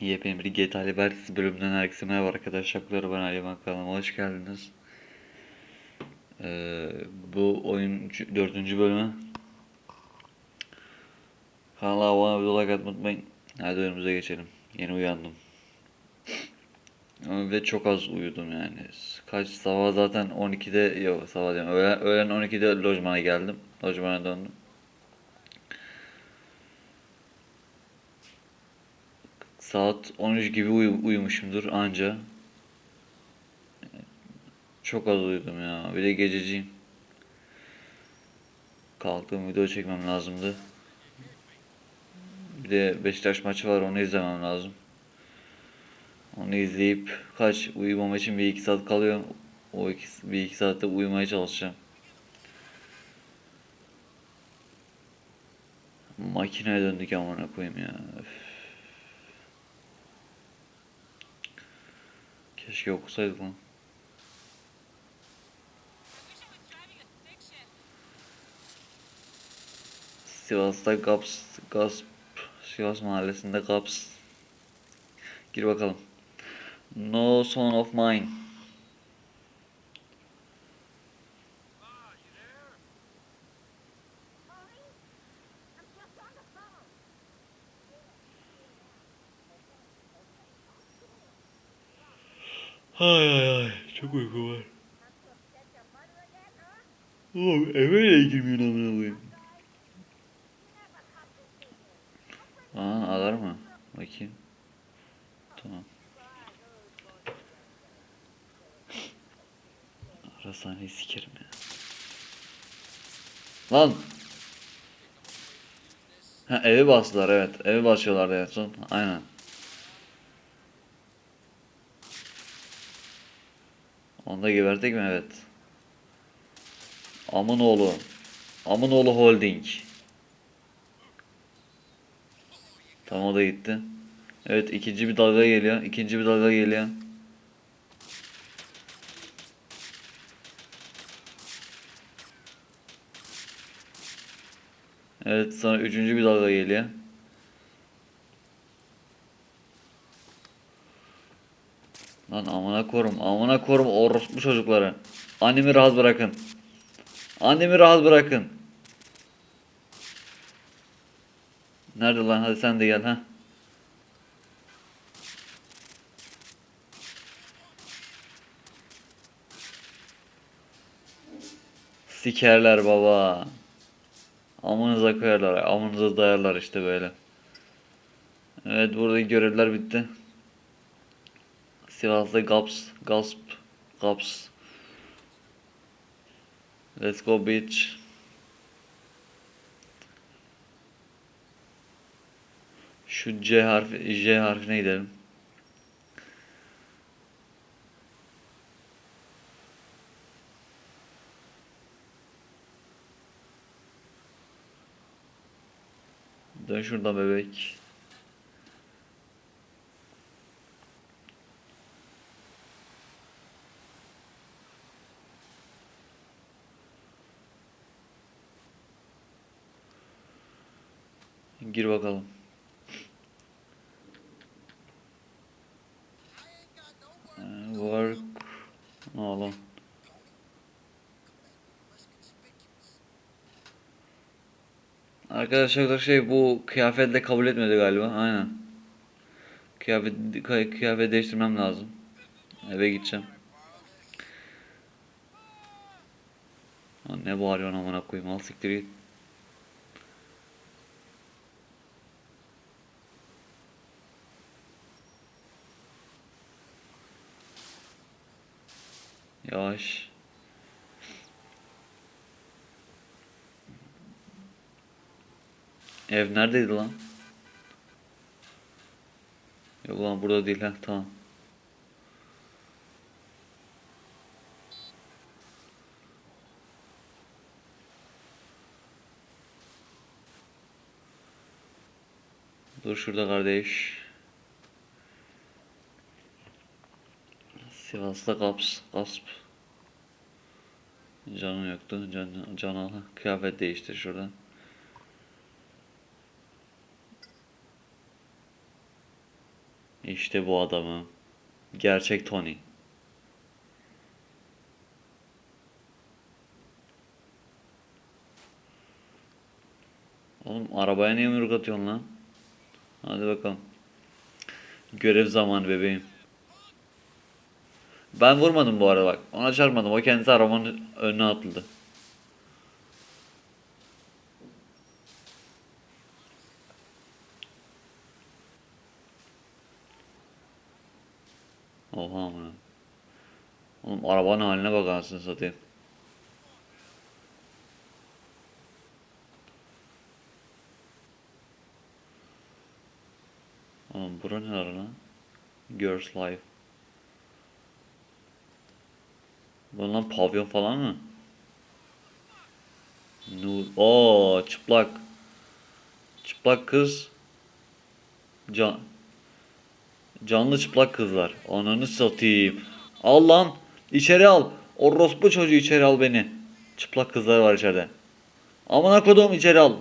Yepyeni bir GTA Liberties bölümünden herkese merhaba arkadaşlar. Ben Ali kanalıma hoş geldiniz. Ee, bu oyun dördüncü bölümü. Kanala abone olmayı, like atmayı unutmayın. Hadi önümüze geçelim. Yeni uyandım. Ve çok az uyudum yani. Kaç sabah zaten 12'de yok sabah diyorum. Öğlen, öğlen 12'de lojmana geldim. Lojmana döndüm. Saat 13 gibi uyu- uyumuşumdur anca. Çok az uyudum ya. Bir de gececiyim. Kalktım video çekmem lazımdı. Bir de Beşiktaş maçı var onu izlemem lazım. Onu izleyip kaç uyumam için bir iki saat kalıyor. O iki, bir iki saatte uyumaya çalışacağım. Makineye döndük amına koyayım ya. Öf. Keşke okusaydık lan. Sivas'ta Gaps, Gasp, Sivas mahallesinde Gaps. Gir bakalım. No son of mine. Ay ay çok uyku var. Oğlum eve de girmiyor amına koyayım. Aa alar mı? Bakayım. Tamam. Arashaneyi sikerim ya. Lan! Ha evi bastılar evet. Evi basıyorlardı en son. Aynen. Onda geberdik mi? Evet. Amınoğlu. Amınoğlu Holding. Tamam o da gitti. Evet ikinci bir dalga geliyor. İkinci bir dalga geliyor. Evet sonra üçüncü bir dalga geliyor. Lan amına korum, amına korum orospu çocukları. Annemi rahat bırakın. Annemi rahat bırakın. Nerede lan? Hadi sen de gel ha. Sikerler baba. Amınıza koyarlar, amınıza dayarlar işte böyle. Evet buradaki görevler bitti. Sivas'ta Gaps, Gasp, Gaps. Let's go bitch. Şu C harfi, J harfine gidelim. Dön şuradan bebek. Gir bakalım. Ee, Work. Ne oğlum? Arkadaşlar şey bu kıyafetle kabul etmedi galiba. Aynen. Kıyafet kı- kıyafet değiştirmem lazım. Eve gideceğim. Ne bağırıyorsun amına koyayım al siktir git. Yavaş. Ev neredeydi lan? Yok lan burada değil ha tamam. Dur şurada kardeş. Sivas'ta Gaps, Gasp. Canın yoktu. Can, can al. Kıyafet değiştir şuradan. İşte bu adamı. Gerçek Tony. Oğlum arabaya niye yumruk atıyorsun lan? Hadi bakalım. Görev zamanı bebeğim. Ben vurmadım bu arada bak. Ona çarpmadım. O kendisi arabanın önüne atıldı. Oha amına. Oğlum arabanın haline bak anasını satayım. Oğlum bura ne lan? Girls Life. Bu lan pavyon falan mı? Nu Oo çıplak. Çıplak kız. Can Canlı çıplak kızlar. Ananı satayım. Al lan. İçeri al. Orospu çocuğu içeri al beni. Çıplak kızlar var içeride. Amına kodum içeri al.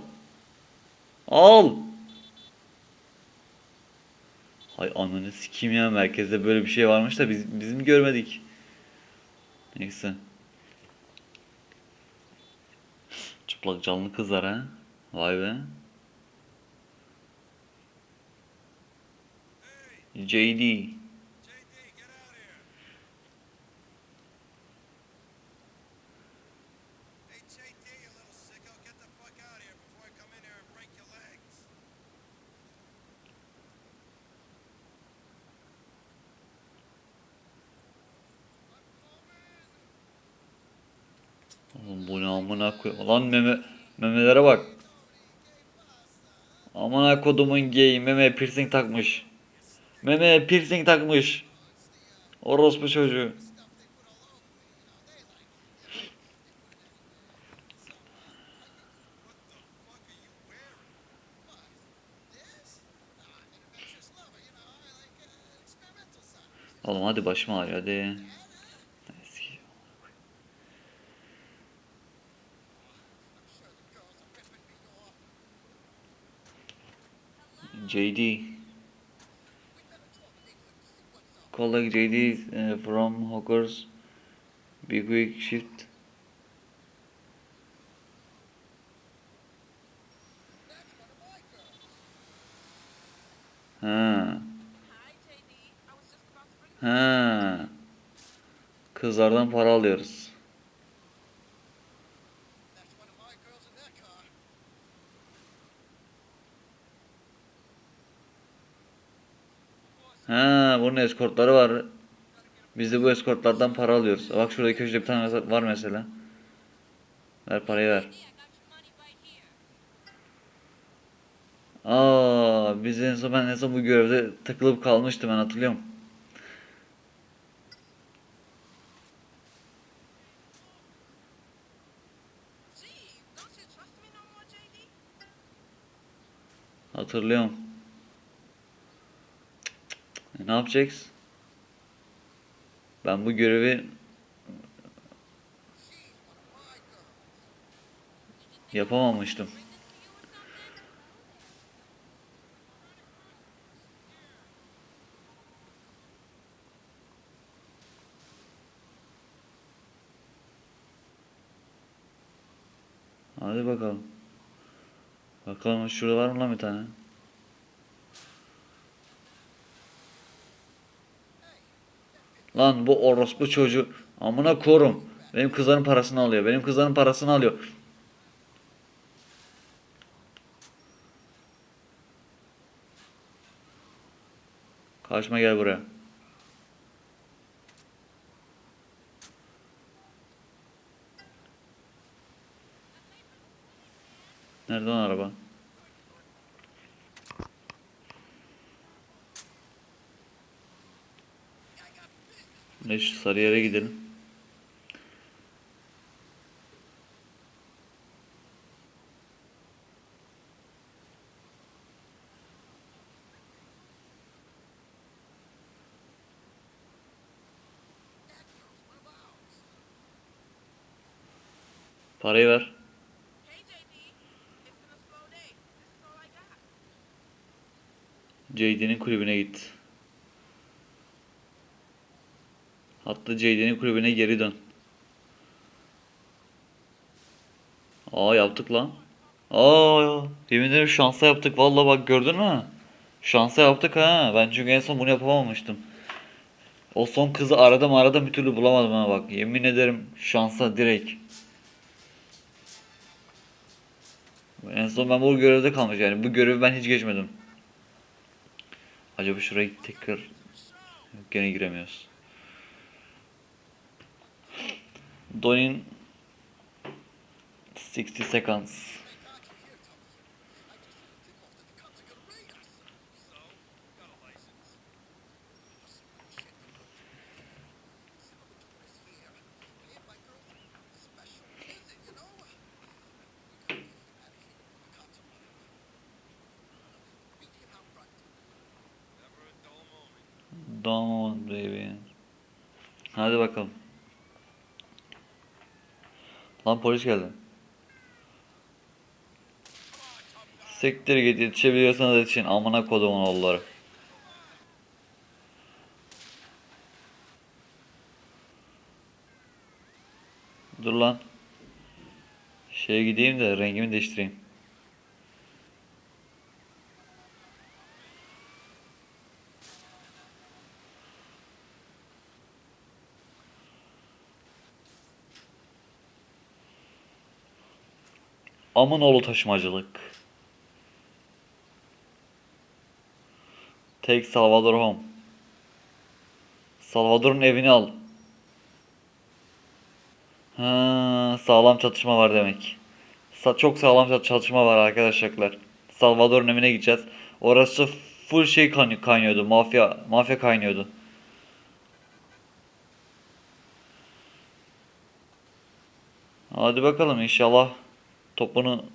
Al. Hay ananı sikeyim ya merkezde böyle bir şey varmış da biz bizim görmedik. Neyse. Çıplak canlı kızlar ha. Vay be. JD. Oğlum bu ne amına koy. Lan meme memelere bak. Amına kodumun gay meme piercing takmış. Meme piercing takmış. Orospu çocuğu. Oğlum hadi başım ağrıyor hadi. JD. Colleague JD uh, from Hawkers. Be quick shift. Ha. Ha. Kızlardan para alıyoruz. Bunun eskortları var. Biz de bu eskortlardan para alıyoruz. Bak şurada köşede bir tane var mesela. Ver parayı ver. Aa, biz en son ben en son bu görevde takılıp kalmıştım ben hatırlıyorum. Gee, E, ne yapacaksın? Ben bu görevi yapamamıştım. Hadi bakalım. Bakalım şurada var mı lan bir tane? Lan bu orospu çocuğu amına korum. Benim kızların parasını alıyor. Benim kızların parasını alıyor. Kaçma gel buraya. Nerede lan araba? Ne şu sarı yere gidelim. Parayı ver. Hey, JD. It's been a slow day. This is all I got. JD'nin kulübüne git. Hatta JD'nin kulübüne geri dön. Aa yaptık lan. Aa yemin ederim şansa yaptık. Vallahi bak gördün mü? Şansa yaptık ha. Ben çünkü en son bunu yapamamıştım. O son kızı aradım aradım bir türlü bulamadım ha bak. Yemin ederim şansa direkt. En son ben bu görevde kalmış yani. Bu görevi ben hiç geçmedim. Acaba şuraya tekrar gene giremiyoruz. Don'in 60 seconds. Don't baby. Hadi bakalım. Lan polis geldi. Siktir git yetişebiliyorsanız yetişin amına kodumun oğulları. Dur lan. Şeye gideyim de rengimi değiştireyim. Amınoğlu taşımacılık. Take Salvador home. Salvador'un evini al. Ha, sağlam çatışma var demek. Sa- çok sağlam çat- çatışma var arkadaşlar. Salvador'un evine gideceğiz. Orası full şey kan- kaynıyordu. Mafya mafya kaynıyordu. Hadi bakalım inşallah topunu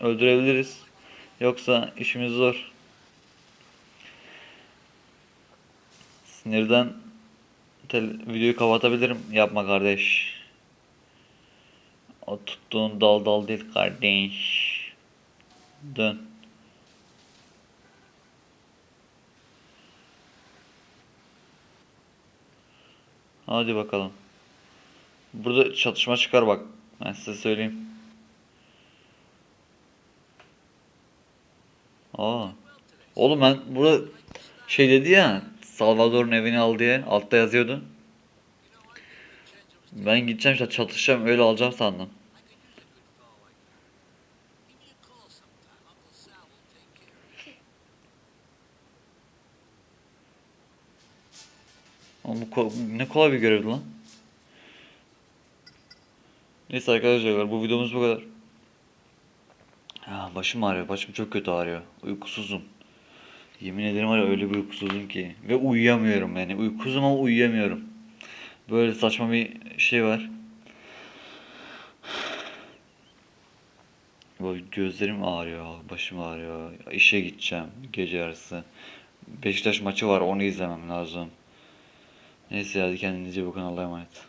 öldürebiliriz. Yoksa işimiz zor. Sinirden videoyu kapatabilirim. Yapma kardeş. O tuttuğun dal dal değil kardeş. Dön. Hadi bakalım. Burada çatışma çıkar bak. Ben size söyleyeyim. Aa. Oğlum ben burada şey dedi ya Salvador'un evini al diye altta yazıyordu. Ben gideceğim işte çatışacağım öyle alacağım sandım. Bu ko- ne kolay bir görevdi lan. Neyse arkadaşlar bu videomuz bu kadar. Ya başım ağrıyor. Başım çok kötü ağrıyor. Uykusuzum. Yemin ederim var ya öyle bir uykusuzum ki. Ve uyuyamıyorum yani. Uykusuzum ama uyuyamıyorum. Böyle saçma bir şey var. Böyle gözlerim ağrıyor. Başım ağrıyor. İşe gideceğim gece yarısı. Beşiktaş maçı var onu izlemem lazım. Neyse hadi kendinize bakın Allah'a emanet.